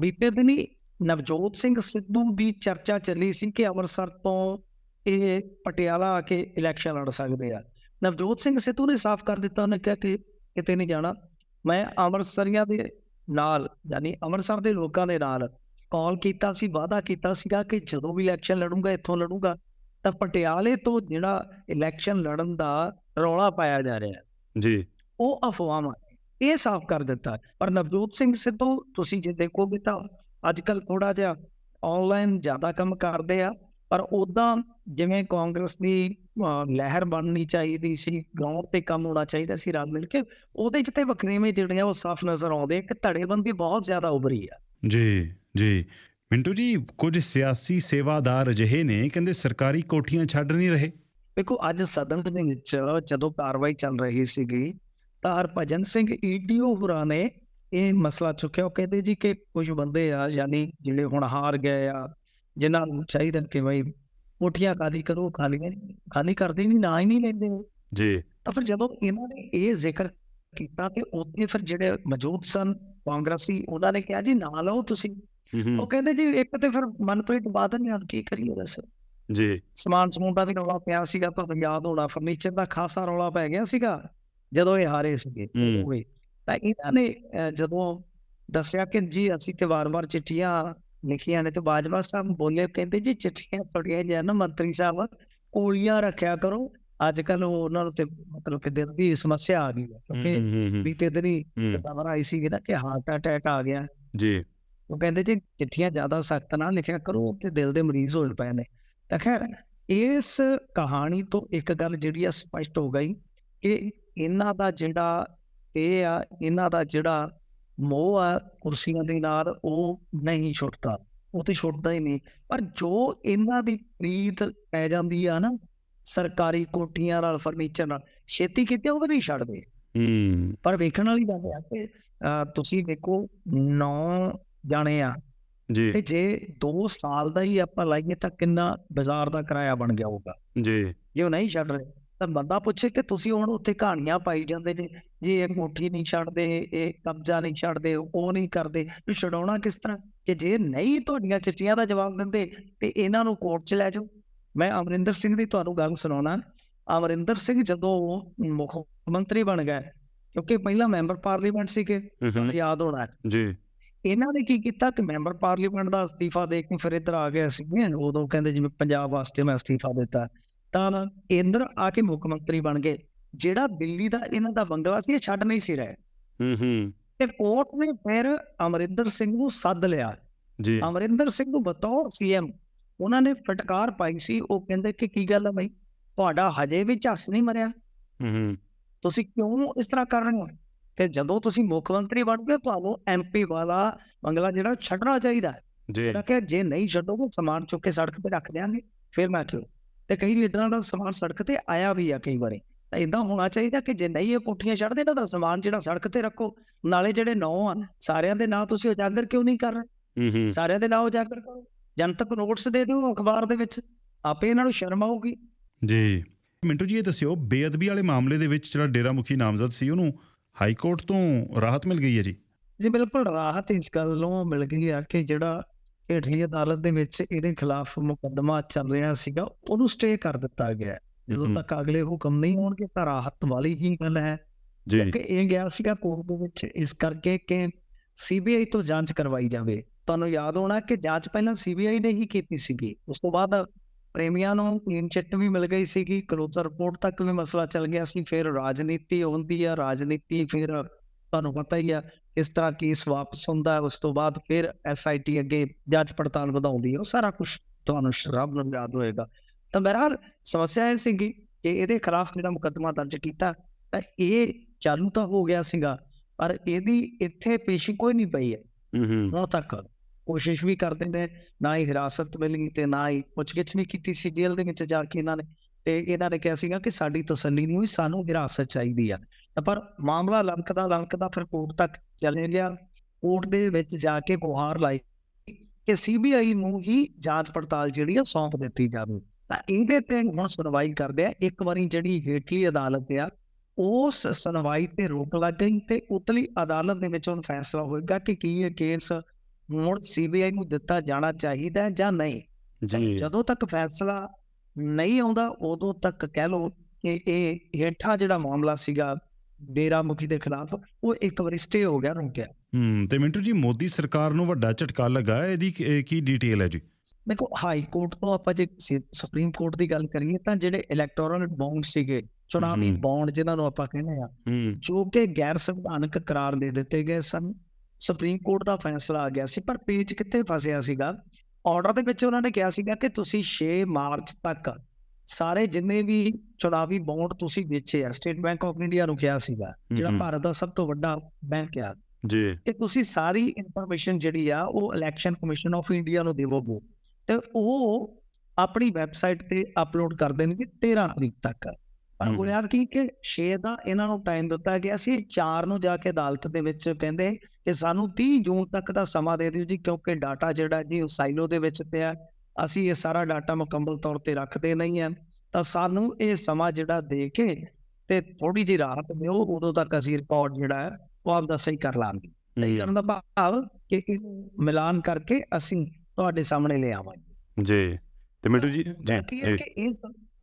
ਬੀਤੇ ਦਿਨੀ ਨਵਜੋਤ ਸਿੰਘ ਸਿੱਧੂ ਦੀ ਚਰਚਾ ਚੱਲੀ ਸੀ ਕਿ ਅੰਮ੍ਰਿਤਸਰ ਤੋਂ ਇਹ ਪਟਿਆਲਾ ਆ ਕੇ ਇਲੈਕਸ਼ਨ ਲੜ ਸਕਦੇ ਆ। ਨਵਜੋਤ ਸਿੰਘ ਸਿੱਧੂ ਨੇ ਸਾਫ਼ ਕਰ ਦਿੱਤਾ। ਉਹਨੇ ਕਿਹਾ ਕਿ ਕਿਤੇ ਨਹੀਂ ਜਾਣਾ। ਮੈਂ ਅੰਮ੍ਰਿਤਸਰੀਆਂ ਦੇ ਨਾਲ ਯਾਨੀ ਅੰਮ੍ਰਿਤਸਰ ਦੇ ਲੋਕਾਂ ਦੇ ਨਾਲ ਕਾਲ ਕੀਤਾ ਸੀ ਵਾਅਦਾ ਕੀਤਾ ਸੀਗਾ ਕਿ ਜਦੋਂ ਵੀ ਇਲੈਕਸ਼ਨ ਲੜੂੰਗਾ ਇੱਥੋਂ ਲੜੂੰਗਾ ਤਾਂ ਪਟਿਆਲੇ ਤੋਂ ਜਿਹੜਾ ਇਲੈਕਸ਼ਨ ਲੜਨ ਦਾ ਰੌਲਾ ਪਾਇਆ ਜਾ ਰਿਹਾ। ਜੀ। ਉਹ ਅਫਵਾਹਾਂ। ਇਹ ਸਾਫ਼ ਕਰ ਦਿੱਤਾ। ਪਰ ਨਵਜੋਤ ਸਿੰਘ ਸਿੱਧੂ ਤੁਸੀਂ ਜੇ ਦੇਖੋਗੇ ਤਾਂ ਅੱਜ ਕੱਲ ਥੋੜਾ ਜਿਹਾ ਆਨਲਾਈਨ ਜ਼ਿਆਦਾ ਕੰਮ ਕਰਦੇ ਆ। ਪਰ ਉਦਾਂ ਜਿਵੇਂ ਕਾਂਗਰਸ ਦੀ ਲਹਿਰ ਬਣਨੀ ਚਾਹੀਦੀ ਸੀ ਗਰਾਊਂਡ ਤੇ ਕੰਮ ਹੋਣਾ ਚਾਹੀਦਾ ਸੀ ਰਲ ਮਿਲ ਕੇ ਉਹਦੇ ਚ ਤੇ ਵਖਰੇਵੇਂ ਜਿਹੜੇ ਆ ਉਹ ਸਾਫ਼ ਨਜ਼ਰ ਆਉਂਦੇ ਕਿ ਧੜੇਬੰਦੀ ਬਹੁਤ ਜ਼ਿਆਦਾ ਉਭਰੀ ਆ। ਜੀ ਜੀ। ਮਿੰਟੂ ਜੀ ਕੁਝ ਸਿਆਸੀ ਸੇਵਾਦਾਰ ਅਜਿਹੇ ਨੇ ਕਹਿੰਦੇ ਸਰਕਾਰੀ ਕੋਠੀਆਂ ਛੱਡ ਨਹੀਂ ਰਹੇ। ਦੇਖੋ ਅੱਜ ਸਦਨ ਦੇ ਵਿੱਚ ਜਦੋਂ ਕਾਰਵਾਈ ਚੱਲ ਰਹੀ ਸੀਗੀ ਤਾਂ ਹਰਭਜਨ ਸਿੰਘ ਈਡੀਓ ਹੋਰਾਂ ਨੇ ਇਹ ਮਸਲਾ ਚੁੱਕਿਆ ਉਹ ਕਹਿੰਦੇ ਜੀ ਕਿ ਕੁਝ ਬੰਦੇ ਆ ਯਾਨੀ ਜਿਹੜੇ ਹੁਣ ਹਾਰ ਗਏ ਆ ਜਿਨ੍ਹਾਂ ਨੂੰ ਚਾਹੀਦਾ ਕਿ ਬਈ ਕੋਠੀਆਂ ਖਾਲੀ ਕਰੋ ਖਾਲੀ ਖਾਲੀ ਕਰਦੇ ਨਹੀਂ ਨਾ ਹੀ ਨਹੀਂ ਲੈਂਦੇ। ਜੀ। ਤਾਂ ਫਿਰ ਜਦੋਂ ਇਹਨਾਂ ਨੇ ਇਹ ਜ਼ਿਕਰ ਕੀਤਾ ਤੇ ਉੱਥੇ ਫਿਰ ਜਿਹੜੇ ਮੌਜੂਦ ਸਨ ਕਾਂਗਰਸੀ ਉਹਨਾਂ ਨੇ ਕਿਹਾ ਜੀ ਨਾ ਲਓ ਤੁਸੀਂ। ਉਹ ਕਹਿੰਦੇ ਜੀ ਇੱਕ ਤੇ ਫਿਰ ਮਨਪ੍ਰੀਤ ਬਾਦਲ ਨੇ ਕੀ ਕਰੀਏ ਦੱਸੋ। ਜੀ। ਸਮਾਨ ਸਮੂਨ ਦਾ ਵੀ ਰੌਲਾ ਪਿਆ ਸੀਗਾ ਤੁਹਾਨੂੰ ਯਾਦ ਹੋਣਾ ਫਰਨੀਚਰ ਦਾ ਖਾਸਾ ਰੌਲਾ ਪੈ ਗਿਆ ਸੀਗਾ ਜਦੋਂ ਇਹ ਹਾਰੇ ਸੀਗੇ। ਹੋਏ ਤਾਂ ਇਹਨਾਂ ਨੇ ਜਦੋਂ ਦੱਸਿਆ ਕਿ ਜੀ ਅਸੀਂ ਤੇ ਵਾਰ-ਵਾਰ ਚਿੱਠੀਆਂ ਲਿਖੀਆਂ ਨੇ ਤੇ ਬਾਜਵਾ ਸਾਹਿਬ ਬੋਲੇ ਕਹਿੰਦੇ ਜੀ ਚਿੱਠੀਆਂ ਤੁਹਾਡੀਆਂ ਜਿਹਾ ਨਾ ਮੰਤਰੀ ਸਾਹਿਬ ਕੋਲੀਆਂ ਰੱਖਿਆ ਕਰੋ। ਅੱਜ ਕੱਲ ਉਹਨਾਂ ਨੂੰ ਤੇ ਮਤਲਬ ਕਿ ਦਿਲ ਦੀ ਸਮੱਸਿਆ ਆ ਗਈ ਹੈ ਕਿਉਂਕਿ ਬੀਤੇ ਦਿਨੀ ਹੂੰ ਖਬਰ ਆਈ ਸੀ ਨਾ ਕਿ ਹਾਰਟ ਅਟੈਕ ਆ ਗਿਆ। ਜੀ। ਉਹ ਕਹਿੰਦੇ ਜੀ ਚਿੱਠੀਆਂ ਜ਼ਿਆਦਾ ਸਖਤ ਨਾ ਲਿਖਿਆ ਕਰੋ ਤੇ ਦਿਲ ਦੇ ਮਰੀਜ਼ ਹੋਣ ਪਏ ਨੇ। ਤਾਂ ਖੈਰ ਇਸ ਕਹਾਣੀ ਤੋਂ ਇੱਕ ਗੱਲ ਜਿਹੜੀ ਆ ਸਪਸ਼ਟ ਹੋ ਗਈ ਕਿ ਇਹਨਾਂ ਦਾ ਜਿਹੜਾ ਇਹ ਆ ਇਹਨਾਂ ਦਾ ਜਿਹੜਾ ਮੋਹ ਆ ਕੁਰਸੀਆਂ ਦੇ ਨਾਲ ਉਹ ਨਹੀਂ ਛੁੱਟਦਾ ਉਹ ਤੇ ਛੁੱਟਦਾ ਹੀ ਨਹੀਂ। ਪਰ ਜੋ ਇਹਨਾਂ ਦੀ ਪ੍ਰੀਤ ਪੈ ਜਾਂਦੀ ਆ ਨਾ ਸਰਕਾਰੀ ਕੋਠੀਆਂ ਨਾਲ ਫਰਨੀਚਰ ਨਾਲ ਛੇਤੀ ਕਿਤੇ ਉਹ ਨਹੀਂ ਛੱਡਦੇ। ਹੂੰ। ਪਰ ਵੇਖਣ ਵਾਲੀ ਗੱਲ ਆ ਕਿ ਤੁਸੀਂ ਦੇਖੋ 9 ਜਾਣੇ ਆ ਜੀ। ਤੇ ਜੇ 2 ਸਾਲ ਦਾ ਹੀ ਆਪਾਂ ਲਾਈਏ ਤਾਂ ਕਿੰਨਾ ਬਾਜ਼ਾਰ ਦਾ ਕਿਰਾਇਆ ਬਣ ਗਿਆ ਹੋਊਗਾ। ਜੀ। ਜੇ ਉਹ ਨਹੀਂ ਛੱਡ ਰਹੇ ਤਾਂ ਬੰਦਾ ਪੁੱਛੇ ਕਿ ਤੁਸੀਂ ਹੁਣ ਉੱਥੇ ਕਹਾਣੀਆਂ ਪਾਈ ਜਾਂਦੇ ਨੇ ਜੀ ਇਹ ਕੋਠੀ ਨਹੀਂ ਛੱਡਦੇ ਇਹ ਕਬਜ਼ਾ ਨਹੀਂ ਛੱਡਦੇ ਉਹ ਨਹੀਂ ਕਰਦੇ ਵੀ ਛਡਾਉਣਾ ਕਿਸ ਤਰ੍ਹਾਂ? ਕਿ ਜੇ ਨਹੀਂ ਤੁਹਾਡੀਆਂ ਚਿੱਠੀਆਂ ਦਾ ਜਵਾਬ ਦਿੰਦੇ ਤੇ ਇਹਨਾਂ ਨੂੰ ਕੋਰਟ 'ਚ ਲੈ ਜਾਓ। ਮੈਂ ਅਮਰਿੰਦਰ ਸਿੰਘ ਦੀ ਤੁਹਾਨੂੰ ਗੱਲ ਸੁਣਾਉਣਾ। ਅਮਰਿੰਦਰ ਸਿੰਘ ਜਦੋਂ ਉਹ ਮੁੱਖ ਮੰਤਰੀ ਬਣ ਗਏ ਕਿਉਂਕਿ ਪਹਿਲਾਂ ਮੈਂਬਰ ਪਾਰਲੀਮੈਂਟ ਸੀਗੇ ਯਾਦ ਹੋਣਾ ਜੀ। ਇਹਨਾਂ ਨੇ ਕੀ ਕੀਤਾ ਕਿ ਮੈਂਬਰ ਪਾਰਲੀਮੈਂਟ ਦਾ ਅਸਤੀਫਾ ਦੇ ਕੇ ਫਿਰ ਇੱਧਰ ਆ ਗਏ ਸੀ। ਉਦੋਂ ਕਹਿੰਦੇ ਜਿਵੇਂ ਪੰਜਾਬ ਵਾਸਤੇ ਮੈਂ ਅਸਤੀਫਾ ਦਿੱਤਾ। ਤਾਂ ਇੰਦਰ ਆ ਕੇ ਮੁੱਖ ਮੰਤਰੀ ਬਣ ਗਏ ਜਿਹੜਾ ਦਿੱਲੀ ਦਾ ਇਹਨਾਂ ਦਾ ਬੰਗਲਾ ਸੀ ਇਹ ਛੱਡ ਨਹੀਂ ਸੀ ਰਹੇ। ਹੂੰ ਹੂੰ। ਤੇ ਕੋਰਟ ਨੇ ਫਿਰ ਅਮਰਿੰਦਰ ਸਿੰਘ ਨੂੰ ਸੱਦ ਲਿਆ। ਜੀ। ਅਮਰਿੰਦਰ ਸਿੰਘ ਨੂੰ ਬਤੌਰ ਸੀਐਮ ਉਹਨਾਂ ਨੇ ਫਟਕਾਰ ਪਾਈ ਸੀ ਉਹ ਕਹਿੰਦੇ ਕਿ ਕੀ ਗੱਲ ਹੈ ਬਈ? ਤੁਹਾਡਾ ਹਜੇ ਵੀ ਝੱਸ ਨਹੀਂ ਮਰਿਆ। ਹੂੰ ਹੂੰ। ਤੁਸੀਂ ਕਿਉਂ ਇਸ ਤਰ੍ਹਾਂ ਕਰ ਰਹੇ ਹੋ? ਕਿ ਜਦੋਂ ਤੁਸੀਂ ਮੁੱਖ ਮੰਤਰੀ ਬਣ ਗਏ ਤੁਹਾਨੂੰ ਐਮਪੀ ਵਾਲਾ ਬੰਗਲਾ ਜਿਹੜਾ ਛੱਡਣਾ ਚਾਹੀਦਾ। ਜੀ। ਜਿਹੜਾ ਕਿ ਜੇ ਨਹੀਂ ਛੱਡੋਗੇ ਸਮਾਨ ਚੁੱਕ ਕੇ ਸੜਕ ਤੇ ਰੱਖ ਦਿਆਂਗੇ। ਫਿਰ ਮੈਂ ਚਲੋ ਤੇ ਕਈ ਲੀਡਰਾਂ ਦਾ ਸਮਾਨ ਸੜਕ ਤੇ ਆਇਆ ਵੀ ਆ ਕਈ ਵਾਰੀ। ਤਾਂ ਇਦਾਂ ਹੋਣਾ ਚਾਹੀਦਾ ਕਿ ਜੇ ਨਹੀਂ ਇਹ ਕੋਠੀਆਂ ਛੱਡਦੇ ਇਹਨਾਂ ਦਾ ਸਮਾਨ ਜਿਹੜਾ ਸੜਕ ਤੇ ਰੱਖੋ। ਨਾਲੇ ਜਿਹੜੇ ਨੌ ਆ ਸਾਰਿਆਂ ਦੇ ਨਾਂ ਤੁਸੀਂ ਉਜਾਗਰ ਕਿਉਂ ਨਹੀਂ ਕਰ ਰਹੇ? ਹੂੰ ਹੂੰ। ਸਾਰਿਆਂ ਦੇ ਨਾਂ ਉਜਾਗਰ ਕਰੋ। ਜਨਤਕ ਨੋਟਿਸ ਦੇ ਦਿਓ ਅਖਬਾਰ ਦੇ ਵਿੱਚ। ਆਪੇ ਇਹਨਾਂ ਨੂੰ ਸ਼ਰਮ ਆਊਗੀ। ਜੀ। ਮਿੰਟੂ ਜੀ ਇਹ ਦੱਸਿਓ ਬੇਅਦਬੀ ਵਾਲੇ ਮਾਮਲੇ ਦੇ ਵਿੱਚ ਜਿਹੜਾ ਡੇਰਾ ਮੁਖੀ ਨਾਮਜ਼ਦ ਸੀ ਉਹਨੂੰ ਹਾਈ ਕੋਰਟ ਤੋਂ ਰਾਹਤ ਮਿਲ ਗਈ ਹੈ ਜੀ? ਜੀ ਬਿਲਕੁਲ ਰਾਹਤ ਇਸ ਗੱਲੋਂ ਮਿਲ ਗਈ ਆ ਕਿ ਜਿਹੜਾ ਹੇਠਲੀ ਅਦਾਲਤ ਦੇ ਵਿੱਚ ਇਹਦੇ ਖਿਲਾਫ ਮੁਕੱਦਮਾ ਚੱਲ ਰਿਹਾ ਸੀਗਾ ਉਹਨੂੰ ਸਟੇ ਕਰ ਦਿੱਤਾ ਗਿਆ। ਜਦੋਂ। ਤੱਕ ਅਗਲੇ ਹੁਕਮ ਨਹੀਂ ਹੋਣਗੇ ਤਾਂ ਰਾਹਤ ਵਾਲੀ ਹੀ ਗੱਲ ਹੈ। ਜੀ। ਕਿ ਇਹ ਗਿਆ ਸੀਗਾ ਕੋਰਟ ਦੇ ਵਿੱਚ ਇਸ ਕਰਕੇ ਕਿ ਸੀਬੀਆਈ ਤੋਂ ਜਾਂਚ ਕਰਵਾਈ ਜਾਵੇ। ਤੁਹਾਨੂੰ ਯਾਦ ਹੋਣਾ ਕਿ ਜਾਂਚ ਪਹਿਲਾਂ ਸੀਬੀਆਈ ਨੇ ਹੀ ਕੀਤੀ ਸੀਗੀ। ਉਸ ਤੋਂ ਬਾਅਦ ਪ੍ਰੇਮੀਆਂ ਨੂੰ ਕਲੀਨ ਚਿੱਟ ਵੀ ਮਿਲ ਗਈ ਸੀਗੀ। ਕਲੋਜ਼ਰ ਰਿਪੋਰਟ ਤੱਕ ਵੀ ਮਸਲਾ ਚੱਲ ਗਿਆ ਸੀ। ਫਿਰ ਰਾਜਨੀਤੀ ਹੁੰਦੀ ਆ ਰਾਜਨੀਤੀ ਫਿਰ ਤੁਹਾਨੂੰ ਪਤਾ ਹੀ ਆ ਇਸ ਤਰ੍ਹਾਂ ਕੇਸ ਵਾਪਸ ਹੁੰਦਾ ਉਸ ਤੋਂ ਬਾਅਦ ਫਿਰ ਐਸਆਈਟੀ ਅੱਗੇ ਜਾਂਚ ਪੜਤਾਲ ਵਧਾਉਂਦੀ ਹੈ ਉਹ ਸਾਰਾ ਕੁਝ ਤੁਹਾਨੂੰ ਸ਼ਰਾਬ ਨੂੰ ਯਾਦ ਹੋਏਗਾ। ਤਾਂ ਬਹਰਹਾਲ ਸਮੱਸਿਆ ਇਹ ਸੀਗੀ ਕਿ ਇਹਦੇ ਖਿਲਾਫ ਜਿਹੜਾ ਮੁਕੱਦਮਾ ਦਰਜ ਕੀਤਾ ਤਾਂ ਇਹ ਚਾਲੂ ਤਾਂ ਹੋ ਗਿਆ ਸੀਗਾ ਪਰ ਇਹਦੀ ਇੱਥੇ ਪੇਸ਼ੀ ਕੋਈ ਨਹੀਂ ਪਈ ਹੈ। ਹੂੰ ਹੂੰ। ਤੱਕ ਕੋਸ਼ਿਸ਼ ਵੀ ਕਰਦੇ ਨੇ ਨਾ ਹੀ ਹਿਰਾਸਤ ਮਿਲੀ ਤੇ ਨਾ ਹੀ ਪੁੱਛਗਿੱਛ ਵੀ ਕੀਤੀ ਸੀ ਜੇਲ੍ਹ ਦੇ ਵਿੱਚ ਜਾ ਕੇ ਇਹਨਾਂ ਨੇ। ਤੇ ਇਹਨਾਂ ਨੇ ਕਿਹਾ ਸੀਗਾ ਕਿ ਸਾਡੀ ਤਸੱਲੀ ਨੂੰ ਹੀ ਸਾਨੂੰ ਹਿਰਾਸਤ ਚਾਹੀਦੀ ਆ। ਪਰ ਮਾਮਲਾ ਲੰਕਦਾ ਲੰਕਦਾ ਫਿਰ ਕੋਰਟ ਤੱਕ ਚਲੇ ਗਿਆ। ਕੋਰਟ ਦੇ ਵਿੱਚ ਜਾ ਕੇ ਗੁਹਾਰ ਲਾਈ ਕਿ ਸੀਬੀਆਈ ਨੂੰ ਹੀ ਜਾਂਚ ਪੜਤਾਲ ਜਿਹੜੀ ਆ ਸੌਂਪ ਦਿੱਤੀ ਜਾਵੇ। ਤਾਂ ਇਹਦੇ ਤੇ ਹੁਣ ਸੁਣਵਾਈ ਕਰਦੇ ਆ। ਇੱਕ ਵਾਰੀ ਜਿਹੜੀ ਹੇਠਲੀ ਅਦਾਲਤ ਆ ਉਸ ਸੁਣਵਾਈ ਤੇ ਰੋਕ ਲੱਗ ਗਈ ਤੇ ਉਤਲੀ ਅਦਾਲਤ ਦੇ ਵਿੱਚ ਹੁਣ ਫੈਸਲਾ ਹੋਏਗਾ ਕਿ ਕੀ ਇਹ ਕੇਸ ਮੁੜ ਸੀਬੀਆਈ ਨੂੰ ਦਿੱਤਾ ਜਾਣਾ ਚਾਹੀਦਾ ਜਾਂ ਨਹੀਂ। ਜਦੋਂ ਤੱਕ ਫੈਸਲਾ ਨਹੀਂ ਆਉਂਦਾ ਉਦੋਂ ਤੱਕ ਕਹਿ ਲਓ ਕਿ ਇਹ ਹੇਠਾਂ ਜਿਹੜਾ ਮਾਮਲਾ ਸੀਗਾ ਡੇਰਾ ਮੁਖੀ ਦੇ ਖਿਲਾਫ ਉਹ ਇੱਕ ਵਾਰੀ ਸਟੇ ਹੋ ਗਿਆ ਰੁਕ ਗਿਆ ਹੂੰ ਤੇ ਮਿੰਟੂ ਜੀ ਮੋਦੀ ਸਰਕਾਰ ਨੂੰ ਵੱਡਾ ਝਟਕਾ ਲੱਗਾ। ਇਹਦੀ ਕੀ- ਡਿਟੇਲ ਹੈ ਜੀ ਦੇਖੋ ਹਾਈ ਕੋਰਟ ਤੋਂ ਆਪਾਂ ਜੇ ਸੁਪਰੀਮ ਕੋਰਟ ਦੀ ਗੱਲ ਕਰੀਏ ਤਾਂ ਜਿਹੜੇ ਇਲੈਕਟੋਰਲ ਬੌਂਡ ਸੀਗੇ ਚੁਣਾਵੀ। ਬੌਂਡ ਜਿਨ੍ਹਾਂ ਨੂੰ ਆਪਾਂ ਕਹਿੰਦੇ ਆ ਜੋ ਕਿ ਗੈਰ ਸੰਵਿਧਾਨਕ ਕਰਾਰ ਦੇ ਦਿੱਤੇ ਗਏ ਸਨ ਸੁਪਰੀਮ ਕੋਰਟ ਦਾ ਫੈਸਲਾ ਆ ਗਿਆ ਸੀ ਪਰ ਪੇਚ ਕਿੱਥੇ ਫਸਿਆ ਸੀਗਾ ਆਰਡਰ ਦੇ ਵਿੱਚ ਉਹਨਾਂ ਨੇ ਕਿਹਾ ਸੀਗਾ ਕਿ ਤੁਸੀਂ 6 ਮਾਰਚ ਤੱਕ ਸਾਰੇ ਜਿੰਨੇ ਵੀ ਚੁਣਾਵੀ ਬੌਂਡ ਤੁਸੀਂ ਵੇਚੇ ਆ ਸਟੇਟ ਬੈਂਕ ਆਫ ਇੰਡੀਆ ਨੂੰ ਕਿਹਾ ਸੀਗਾ ਜਿਹੜਾ। ਭਾਰਤ ਦਾ ਸਭ ਤੋਂ ਵੱਡਾ ਬੈਂਕ ਆ ਜੀ ਕਿ ਤੁਸੀਂ ਸਾਰੀ ਇਨਫੋਰਮੇਸ਼ਨ ਜਿਹੜੀ ਆ ਉਹ ਇਲੈਕਸ਼ਨ ਕਮਿਸ਼ਨ ਆਫ ਇੰਡੀਆ ਨੂੰ ਦੇਵੋਗੇ ਤੇ ਉਹ ਆਪਣੀ ਵੈਬਸਾਈਟ ਤੇ ਅਪਲੋਡ ਕਰ ਦੇਣਗੇ 13 ਤਰੀਕ ਤੱਕ ਪਰ ਹਮ। ਹੋਇਆ ਕੀ ਕਿ 6 ਦਾ ਇਹਨਾਂ ਨੂੰ ਟਾਈਮ ਦਿੱਤਾ ਗਿਆ ਸੀ 4 ਨੂੰ ਜਾ ਕੇ ਅਦਾਲਤ ਦੇ ਵਿੱਚ ਕਹਿੰਦੇ ਕਿ ਸਾਨੂੰ 30 ਜੂਨ ਤੱਕ ਦਾ ਸਮਾਂ ਦੇ ਦਿਓ ਜੀ ਕਿਉਂਕਿ ਡਾਟਾ ਜਿਹੜਾ ਜੀ ਉਹ ਸਾਈਲੋ ਦੇ ਵਿੱਚ ਪਿਆ ਅਸੀਂ ਇਹ ਸਾਰਾ ਡਾਟਾ ਮੁਕੰਮਲ ਤੌਰ ਤੇ ਰੱਖਦੇ ਨਹੀਂ ਹਾਂ ਤਾਂ ਸਾਨੂੰ ਇਹ ਸਮਾਂ ਜਿਹੜਾ ਦੇ ਕੇ ਤੇ ਥੋੜੀ ਜਿਹੀ ਰਾਹਤ ਦਿਓ ਉਦੋਂ ਤੱਕ ਅਸੀਂ ਰਿਕਾਰਡ ਜਿਹੜਾ ਹੈ ਉਹ ਆਪਦਾ ਸਹੀ ਕਰ ਲਾਂਗੇ। ਸਹੀ ਹੂੰ, ਕਰਨ ਦਾ ਭਾਵ ਕਿ ਮਿਲਾਨ ਕਰਕੇ ਅਸੀਂ ਤੁਹਾਡੇ ਸਾਹਮਣੇ ਲੈ ਆਵਾਂਗੇ। ਜੀ। ਤੇ ਮਿੰਟੂ ਜੀ ਜੀ ਇਹ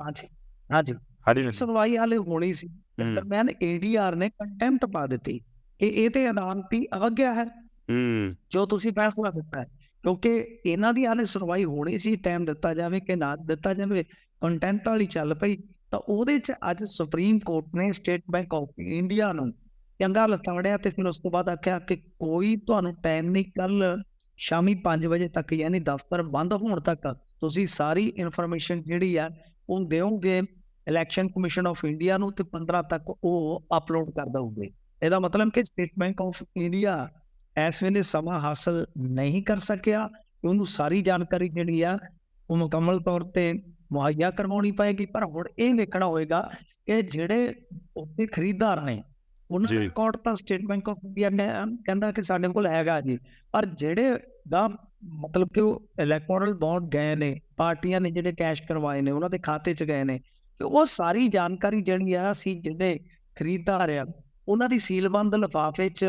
ਹਾਂਜੀ ਹਾਂਜੀ। ਹਾਂਜੀ ਸੁਣਵਾਈ ਹਾਲੇ ਹੋਣੀ ਸੀ। ਇਸ ਦਰਮਿਆਨ ਏਡੀਆਰ ਨੇ ਕੰਟੈਂਪਟ ਪਾ ਦਿੱਤੀ ਕਿ ਇਹ ਤੇ ਅਦਾਲਤੀ ਅਵਗਿਆ ਹੈ। ਹੂੰ। ਜੋ ਤੁਸੀਂ ਫੈਸਲਾ ਦਿੱਤਾ ਹੈ। ਕਿਉਂਕਿ ਇਹਨਾਂ ਦੀ ਹਾਲੇ ਸੁਣਵਾਈ ਹੋਣੀ ਸੀ ਟਾਈਮ ਦਿੱਤਾ ਜਾਵੇ ਕਿ ਨਾ ਦਿੱਤਾ ਜਾਵੇ ਕੰਟੈਂਟ ਵਾਲੀ ਚੱਲ ਪਈ। ਤਾਂ ਉਹਦੇ 'ਚ ਅੱਜ ਸੁਪਰੀਮ ਕੋਰਟ ਨੇ ਸਟੇਟ ਬੈਂਕ ਆਫ ਇੰਡੀਆ ਨੂੰ ਚੰਗਾ ਲਤਾੜਿਆ ਤੇ ਫਿਰ ਉਸ ਤੋਂ ਬਾਅਦ ਆਖਿਆ ਕਿ ਕੋਈ ਤੁਹਾਨੂੰ ਟਾਈਮ ਨਹੀਂ ਕੱਲ ਸ਼ਾਮੀ 5 ਵਜੇ ਤੱਕ ਯਾਨੀ ਦਫ਼ਤਰ ਬੰਦ ਹੋਣ ਤੱਕ ਤੁਸੀਂ ਸਾਰੀ ਇਨਫੋਰਮੇਸ਼ਨ ਜਿਹੜੀ ਆ, ਉਹ ਦਿਓਗੇ ਇਲੈਕਸ਼ਨ ਕਮਿਸ਼ਨ ਆਫ ਇੰਡੀਆ ਨੂੰ ਤੇ 15 ਤੱਕ ਉਹ ਅਪਲੋਡ ਕਰ ਦਊਗੇ ਇਹਦਾ ਮਤਲਬ ਕਿ ਸਟੇਟ ਬੈਂਕ ਆਫ ਇੰਡੀਆ ਇਸ ਵੇਲੇ ਸਮਾਂ ਹਾਸਲ ਨਹੀਂ ਕਰ ਸਕਿਆ ਉਹਨੂੰ ਸਾਰੀ ਜਾਣਕਾਰੀ ਜਿਹੜੀ ਆ ਉਹ ਮੁਕੰਮਲ ਤੌਰ ਤੇ ਮੁਹੱਈਆ ਕਰਵਾਉਣੀ ਪਏਗੀ ਪਰ ਹੁਣ ਇਹ ਵੇਖਣਾ ਹੋਏਗਾ ਕਿ ਜਿਹੜੇ ਉੱਤੇ ਖਰੀਦਦਾਰ ਨੇ ਉਹਨਾਂ। ਦਾ ਰਿਕਾਰਡ ਤਾਂ ਸਟੇਟ ਬੈਂਕ ਆਫ ਇੰਡੀਆ ਨੇ ਕਹਿੰਦਾ ਕਿ ਸਾਡੇ ਕੋਲ ਹੈਗਾ ਜੀ ਪਰ ਜਿਹੜੇ ਦਾ ਮਤਲਬ ਕਿ ਉਹ ਇਲੈਕਟੋਰਲ ਬੌਂਡ ਗਏ ਨੇ ਪਾਰਟੀਆਂ ਨੇ ਜਿਹੜੇ ਕੈਸ਼ ਕਰਵਾਏ ਨੇ ਉਹਨਾਂ ਦੇ ਖਾਤੇ 'ਚ ਗਏ ਨੇ ਤੇ ਉਹ ਸਾਰੀ ਜਾਣਕਾਰੀ ਜਿਹੜੀ ਆ ਅਸੀਂ ਜਿਹੜੇ ਖਰੀਦਦਾਰ ਆ ਉਹਨਾਂ ਦੀ ਸੀਲਬੰਦ ਲਿਫਾਫੇ 'ਚ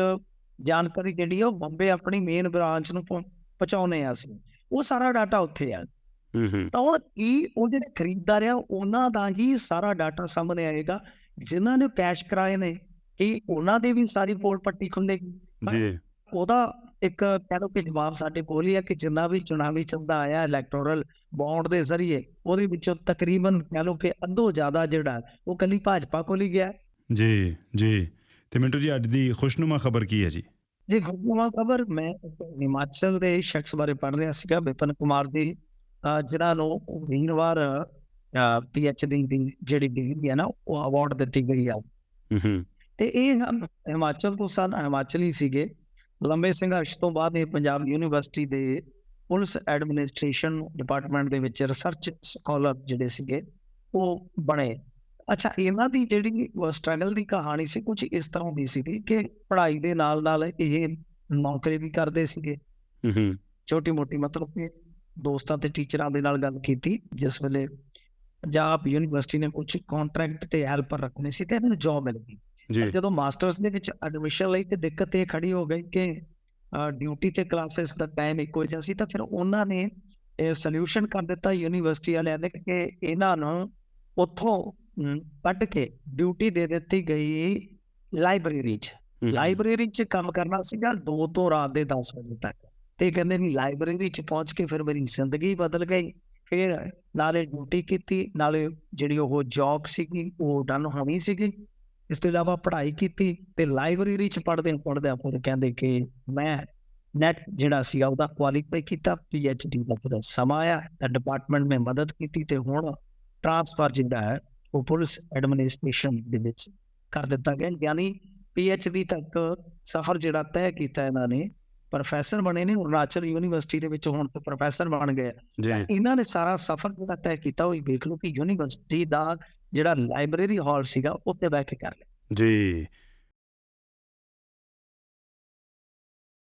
ਜਾਣਕਾਰੀ ਜਿਹੜੀ ਆ ਉਹ ਬੰਬੇ ਆਪਣੀ ਮੇਨ ਬ੍ਰਾਂਚ ਨੂੰ ਪਹੁੰ- ਪਹੁੰਚਾਉਂਦੇ ਆ ਅਸੀਂ। ਉਹ ਸਾਰਾ ਡਾਟਾ ਉੱਥੇ ਆ। ਹੂੰ ਹੂੰ। ਤਾਂ ਉਹ ਕੀ ਉਹ ਜਿਹੜੇ ਖਰੀਦਦਾਰ ਆ ਉਹਨਾਂ ਦਾ ਹੀ ਸਾਰਾ ਡਾਟਾ ਸਾਹਮਣੇ ਆਏਗਾ। ਜਿਨ੍ਹਾਂ ਨੇ ਕੈਸ਼ ਕਰਾਏ ਨੇ ਕਿ ਉਹਨਾਂ ਦੇ ਵੀ ਸਾਰੀ ਪੋਲ ਪੱਟੀ ਖੁੱਲੇਗੀ ਜੀ। ਉਹਦਾ ਇੱਕ ਕਹਿ ਲਓ ਕਿ ਜਵਾਬ ਸਾਡੇ ਕੋਲ ਹੀ ਹੈ ਕਿ ਜਿੰਨਾ ਵੀ ਚੁਣਾਵੀ ਚੰਦਾ ਆਇਆ ਇਲੈਕਟੋਰਲ ਬੌਂਡ ਦੇ ਜ਼ਰੀਏ ਉਹਦੇ ਵਿੱਚੋਂ ਤਕਰੀਬਨ ਕਹਿ ਲਓ ਕਿ ਅੱਧੋ ਜ਼ਿਆਦਾ ਜਿਹੜਾ ਉਹ ਕੱਲੀ ਭਾਜਪਾ ਕੋਲ ਹੀ ਗਿਆ। ਜੀ ਜੀ। ਤੇ ਮਿੰਟੂ ਜੀ ਅੱਜ ਦੀ ਖੁਸ਼ਨੁਮਾ ਖਬਰ ਕੀ ਹੈ ਜੀ? ਜੀ ਗੁਰਨਵਾ ਖਬਰ ਮੈਂ ਹਿਮਾਚਲ ਦੇ ਸ਼ਖਸ ਬਾਰੇ ਪੜ੍ਹ ਰਿਹਾ ਸੀਗਾ ਵਿਪਨ ਕੁਮਾਰ ਦੀ ਜਿਨ੍ਹਾਂ ਨੂੰ ਵੀਰਵਾਰ ਡੀ ਦੀ ਜਿਹੜੀ ਡਿਗਰੀ ਹੈ ਨਾ ਉਹ ਅਵਾਰਡ ਦਿੱਤੀ ਗਈ ਆ। ਤੇ ਇਹ ਹਮ- ਹਿਮਾਚਲ ਤੋਂ ਸਨ ਹਿਮਾਚਲੀ ਸੀਗੇ। ਲੰਬੇ ਸੰਘਰਸ਼ ਤੋਂ ਬਾਅਦ ਇਹ ਪੰਜਾਬ ਯੂਨੀਵਰਸਿਟੀ ਦੇ ਪੁਲਿਸ ਐਡਮਿਨਿਸਟ੍ਰੇਸ਼ਨ ਡਿਪਾਰਟਮੈਂਟ ਦੇ ਵਿੱਚ ਰਿਸਰਚ ਸਕਾਲਰ ਜਿਹੜੇ ਸੀਗੇ ਉਹ ਬਣੇ। ਅੱਛਾ ਇਹਨਾਂ ਦੀ ਜਿਹੜੀ ਸਟਰਗਲ ਦੀ ਕਹਾਣੀ ਸੀ ਕੁਝ ਇਸ ਤਰ੍ਹਾਂ ਦੀ ਸੀ ਕਿ ਪੜ੍ਹਾਈ ਦੇ ਨਾਲ ਨਾਲ ਇਹ ਨੌਕਰੀ ਵੀ ਕਰਦੇ ਸੀਗੇ। ਹੂੰ ਛੋਟੀ ਮੋਟੀ ਮਤਲਬ ਕਿ ਦੋਸਤਾਂ ਤੇ ਟੀਚਰਾਂ ਦੇ ਨਾਲ ਗੱਲ ਕੀਤੀ ਜਿਸ ਵੇਲੇ ਪੰਜਾਬ ਯੂਨੀਵਰਸਿਟੀ ਨੇ ਕੁਝ ਕੰਟਰੈਕਟ ਤੇ ਹੈਲਪਰ ਰੱਖਣੇ ਸੀ ਤੇ ਇਹਨਾਂ ਨੂੰ ਜੌਬ ਮਿਲ ਗਈ। ਜਦੋਂ ਮਾਸਟਰਸ ਦੇ ਵਿੱਚ ਐਡਮਿਸ਼ਨ ਲਈ ਤੇ ਦਿੱਕਤ ਇਹ ਖੜੀ ਹੋ ਗਈ ਕਿ ਡਿਊਟੀ ਤੇ ਕਲਾਸਿਸ ਦਾ ਟਾਈਮ ਇੱਕੋ ਜਿਹਾ ਸੀ ਤਾਂ ਫਿਰ ਉਹਨਾਂ ਨੇ ਇਹ ਸੋਲੂਸ਼ਨ ਕਰ ਦਿੱਤਾ ਯੂਨੀਵਰਸਿਟੀ ਵਾਲਿਆਂ ਨੇ ਕਿ ਇਹਨਾਂ ਨੂੰ ਉੱਥੋਂ ਕੱਢ ਕੇ ਡਿਊਟੀ ਦੇ ਦਿੱਤੀ ਗਈ ਲਾਇਬ੍ਰੇਰੀ 'ਚ। ਲਾਇਬ੍ਰੇਰੀ 'ਚ ਕੰਮ ਕਰਨਾ ਸੀਗਾ 2 ਤੋਂ ਰਾਤ ਦੇ 10 ਵਜੇ ਤੱਕ। ਤੇ ਕਹਿੰਦੇ ਵੀ ਲਾਇਬ੍ਰੇਰੀ 'ਚ ਪਹੁੰਚ ਕੇ ਫਿਰ ਮੇਰੀ ਜ਼ਿੰਦਗੀ ਬਦਲ ਗਈ। ਫਿਰ ਨਾਲੇ ਡਿਊਟੀ ਕੀਤੀ ਨਾਲੇ ਜਿਹੜੀ ਉਹ ਜੌਬ ਸੀਗੀ ਉਹ ਡਨ ਹੋਣੀ ਸੀਗੀ। ਇਸ ਤੋਂ ਇਲਾਵਾ ਪੜ੍ਹਾਈ ਕੀਤੀ ਤੇ ਲਾਇਬ੍ਰੇਰੀ 'ਚ ਪੜ੍ਹਦੇ ਪੜ੍ਹਦੇ ਫਿਰ ਕਹਿੰਦੇ ਕਿ ਮੈਂ ਨੈਟ ਜਿਹੜਾ ਸੀ ਉਹਦਾ ਕੁਆਲੀਫਾਈ ਕੀਤਾ ਡੀ ਦਾ ਸਮਾਂ ਆਇਆ ਤਾਂ ਡਿਪਾਰਟਮੈਂਟ ਨੇ ਮਦਦ ਕੀਤੀ ਤੇ ਹੁਣ ਟ੍ਰਾਂਸਫਰ ਜਿਹੜਾ ਹੈ ਉਹ ਪੁਲਿਸ ਐਡਮਿਨਿਸਟ੍ਰੇਸ਼ਨ ਦੇ ਵਿੱਚ ਕਰ ਦਿੱਤਾ ਗਿਆ। ਯਾਨੀ ਡੀ ਤੱਕ ਸਫ਼ਰ ਜਿਹੜਾ ਤੈਅ ਕੀਤਾ ਇਹਨਾਂ ਨੇ ਪ੍ਰੋਫੈਸਰ ਬਣੇ ਨੇ ਅਰੁਣਾਚਲ ਯੂਨੀਵਰਸਿਟੀ ਦੇ ਵਿੱਚ ਹੁਣ ਤੇ ਪ੍ਰੋਫੈਸਰ ਬਣ ਗਏ। ਇਹਨਾਂ ਨੇ ਸਾਰਾ ਸਫ਼ਰ ਜਿਹੜਾ ਤੈਅ ਕੀਤਾ ਉਹ ਹੀ ਵੇਖ ਲਓ ਕਿ ਯੂਨੀਵਰਸਿਟੀ ਦਾ ਜਿਹੜਾ ਲਾਇਬ੍ਰੇਰੀ ਹਾਲ ਸੀਗਾ ਉੱਤੇ ਬੈਠ ਕੇ ਕਰ ਲਿਆ। ਜੀ।